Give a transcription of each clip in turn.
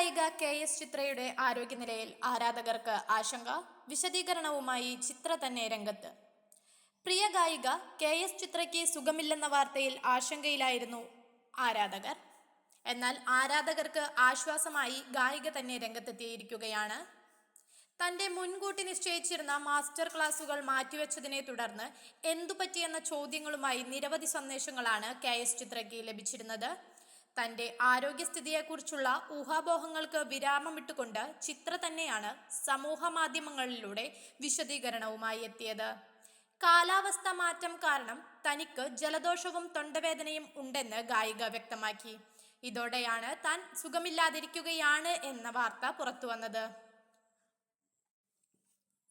ഗായിക K S ചിത്രയുടെ ആരോഗ്യനിലയിൽ ആരാധകർക്ക് ആശങ്ക വിശദീകരണവുമായി ചിത്ര തന്നെ രംഗത്ത്. പ്രിയ ഗായിക കെ എസ് ചിത്രയ്ക്ക് സുഖമില്ലെന്ന വാർത്തയിൽ ആശങ്കയിലായിരുന്നു ആരാധകർ. എന്നാൽ ആരാധകർക്ക് ആശ്വാസമായി ഗായിക തന്നെ രംഗത്തെത്തിയിരിക്കുകയാണ്. തന്റെ മുൻകൂട്ടി നിശ്ചയിച്ചിരുന്ന മാസ്റ്റർ ക്ലാസുകൾ മാറ്റിവെച്ചതിനെ തുടർന്ന് എന്തു പറ്റിയെന്ന ചോദ്യങ്ങളുമായി നിരവധി സന്ദേശങ്ങളാണ് കെ എസ് ചിത്രയ്ക്ക് ലഭിച്ചിരുന്നത്. തന്റെ ആരോഗ്യസ്ഥിതിയെക്കുറിച്ചുള്ള ഊഹാപോഹങ്ങൾക്ക് വിരാമമിട്ടുകൊണ്ട് ചിത്ര തന്നെയാണ് സമൂഹ മാധ്യമങ്ങളിലൂടെ വിശദീകരണവുമായി എത്തിയത്. കാലാവസ്ഥ മാറ്റം കാരണം തനിക്ക് ജലദോഷവും തൊണ്ടവേദനയും ഉണ്ടെന്ന് ഗായിക വ്യക്തമാക്കി. ഇതോടെയാണ് താൻ സുഖമില്ലാതിരിക്കുകയാണ് എന്ന വാർത്ത പുറത്തു വന്നത്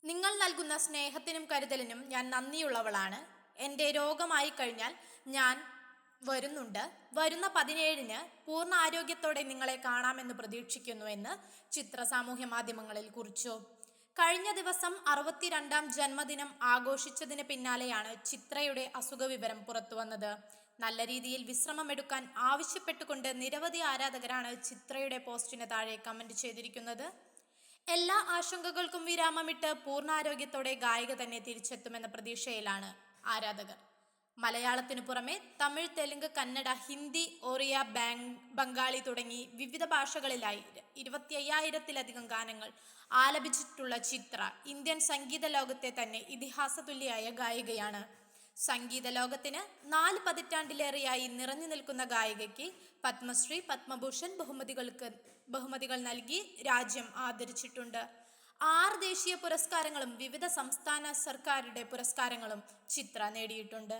നിങ്ങൾ നൽകുന്ന സ്നേഹത്തിനും കരുതലിനും ഞാൻ നന്ദിയുള്ളവളാണ്. എന്റെ രോഗമായി കഴിഞ്ഞാൽ ഞാൻ വരുന്നുണ്ട്. വരുന്ന പതിനേഴിന് പൂർണ ആരോഗ്യത്തോടെ നിങ്ങളെ കാണാമെന്ന് പ്രതീക്ഷിക്കുന്നുവെന്ന് ചിത്ര സാമൂഹ്യ മാധ്യമങ്ങളിൽ കുറിച്ചു. കഴിഞ്ഞ ദിവസം അറുപത്തിരണ്ടാം ജന്മദിനം ആഘോഷിച്ചതിന് പിന്നാലെയാണ് ചിത്രയുടെ അസുഖവിവരം പുറത്തുവന്നത് നല്ല രീതിയിൽ വിശ്രമമെടുക്കാൻ ആവശ്യപ്പെട്ടുകൊണ്ട് നിരവധി ആരാധകരാണ് ചിത്രയുടെ പോസ്റ്റിന് താഴെ കമന്റ് ചെയ്തിരിക്കുന്നത്. എല്ലാ ആശങ്കകൾക്കും വിരാമമിട്ട് പൂർണാരോഗ്യത്തോടെ ഗായിക തന്നെ തിരിച്ചെത്തുമെന്ന പ്രതീക്ഷയിലാണ് ആരാധകർ. മലയാളത്തിനു പുറമെ തമിഴ് തെലുങ്ക് കന്നഡ ഹിന്ദി ഒറിയ ബംഗാളി തുടങ്ങി വിവിധ ഭാഷകളിലായി ഇരുപത്തി അയ്യായിരത്തിലധികം ഗാനങ്ങൾ ആലപിച്ചിട്ടുള്ള ചിത്ര ഇന്ത്യൻ സംഗീത ലോകത്തെ തന്നെ ഇതിഹാസതുല്യായ ഗായികയാണ്. സംഗീത ലോകത്തിന് നാല് പതിറ്റാണ്ടിലേറെയായി നിറഞ്ഞു നിൽക്കുന്ന ഗായികയ്ക്ക് പത്മശ്രീ പത്മഭൂഷൺ ബഹുമതികൾക്ക് ബഹുമതികൾ നൽകി രാജ്യം ആദരിച്ചിട്ടുണ്ട്. ആറ് ദേശീയ പുരസ്കാരങ്ങളും വിവിധ സംസ്ഥാന സർക്കാരുടെ പുരസ്കാരങ്ങളും ചിത്ര നേടിയിട്ടുണ്ട്.